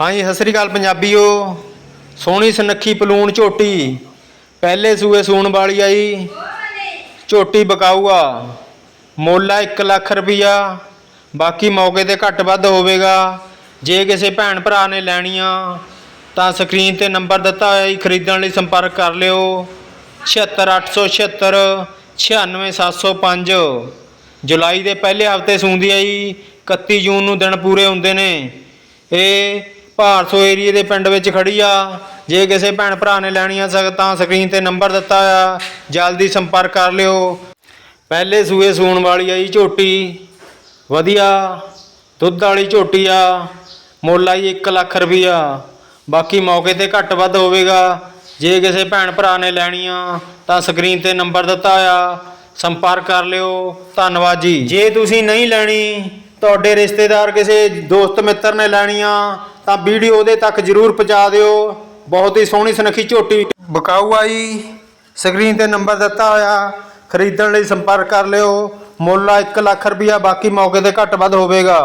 ਹਾਂਜੀ, ਸਤਿ ਸ੍ਰੀ ਅਕਾਲ ਪੰਜਾਬੀਓ। ਸੋਹਣੀ ਸੁਨੱਖੀ ਪਲੂਣ ਝੋਟੀ। ਪਹਿਲੇ ਸੂਏ ਸੂਣ ਵਾਲੀ ਆਈ। ਝੋਟੀ ਬਕਾਊਆ। ਆ ਮੁੱਲ ਆ 1 ਲੱਖ ਰੁਪਈਆ। ਬਾਕੀ ਮੌਕੇ ਤੇ ਘੱਟ ਵੱਧ ਹੋਵੇਗਾ। ਜੇ ਕਿਸੇ ਭੈਣ ਭਰਾ ਨੇ ਲੈਣੀ ਆ ਤਾਂ ਸਕਰੀਨ ਤੇ ਨੰਬਰ ਦਿੱਤਾ ਹੋਇਆ ਹੈ ਖਰੀਦਣ ਲਈ ਸੰਪਰਕ ਕਰ ਲਿਓ। 76876 96705 ਜੁਲਾਈ ਦੇ ਪਹਿਲੇ ਹਫ਼ਤੇ ਸੂੰਦੀ ਆ ਜੀ 31 ਜੂਨ ਨੂੰ ਦਿਨ ਪੂਰੇ ਹੁੰਦੇ ਨੇ। ਇਹ ਭਾਰਸੋ ਏਰੀਏ ਦੇ ਪਿੰਡ ਵਿੱਚ ਖੜੀ ਆ। ਜੇ ਕਿਸੇ ਭੈਣ ਭਰਾ ਨੇ ਲੈਣੀ ਆ ਸਕ ਤਾਂ ਸਕਰੀਨ ਤੇ ਨੰਬਰ ਦਿੱਤਾ ਆ। ਜਲਦੀ ਸੰਪਰਕ ਕਰ ਲਿਓ। ਪਹਿਲੇ ਸੂਏ ਸੂਣ ਵਾਲੀ ਆ ਜੀ ਝੋਟੀ। ਵਧੀਆ। ਦੁੱਧ ਵਾਲੀ ਝੋਟੀ ਆ। ਮੁੱਲ ਆ 1 ਲੱਖ ਰੁਪਈਆ। ਬਾਕੀ ਮੌਕੇ ਤੇ ਘੱਟ ਵੱਧ ਹੋਵੇਗਾ। ਜੇ ਕਿਸੇ ਭੈਣ ਭਰਾ ਨੇ ਲੈਣੀ ਆ ਤਾਂ ਸਕਰੀਨ ਤੇ ਨੰਬਰ ਦਿੱਤਾ ਆ। ਸੰਪਰਕ ਕਰ ਲਿਓ। ਧੰਨਵਾਦ ਜੀ। ਜੇ ਤੁਸੀਂ ਨਹੀਂ ਲੈਣੀ ਤੁਹਾਡੇ ਰਿਸ਼ਤੇਦਾਰ ਕਿਸੇ ਦੋਸਤ ਮਿੱਤਰ ਨੇ ਲੈਣੀ ਆ ਤਾਂ ਵੀਡੀਓ ਉਹਦੇ ਤੱਕ ਜਰੂਰ ਪਹੁੰਚਾ ਦਿਓ। ਬਹੁਤ ਹੀ ਸੋਹਣੀ ਸੁਨੱਖੀ ਝੋਟੀ। ਬਕਾਊ ਆਈ, ਸਕਰੀਨ ਤੇ ਨੰਬਰ ਦਿੱਤਾ ਹੋਇਆ, ਖਰੀਦਣ ਲਈ ਸੰਪਰਕ ਕਰ ਲਿਓ। ਮੁੱਲ ਆ 1 ਲੱਖ ਰੁਪਈਆ ਬਾਕੀ ਮੌਕੇ ਤੇ ਘੱਟ ਵੱਧ ਹੋਵੇਗਾ।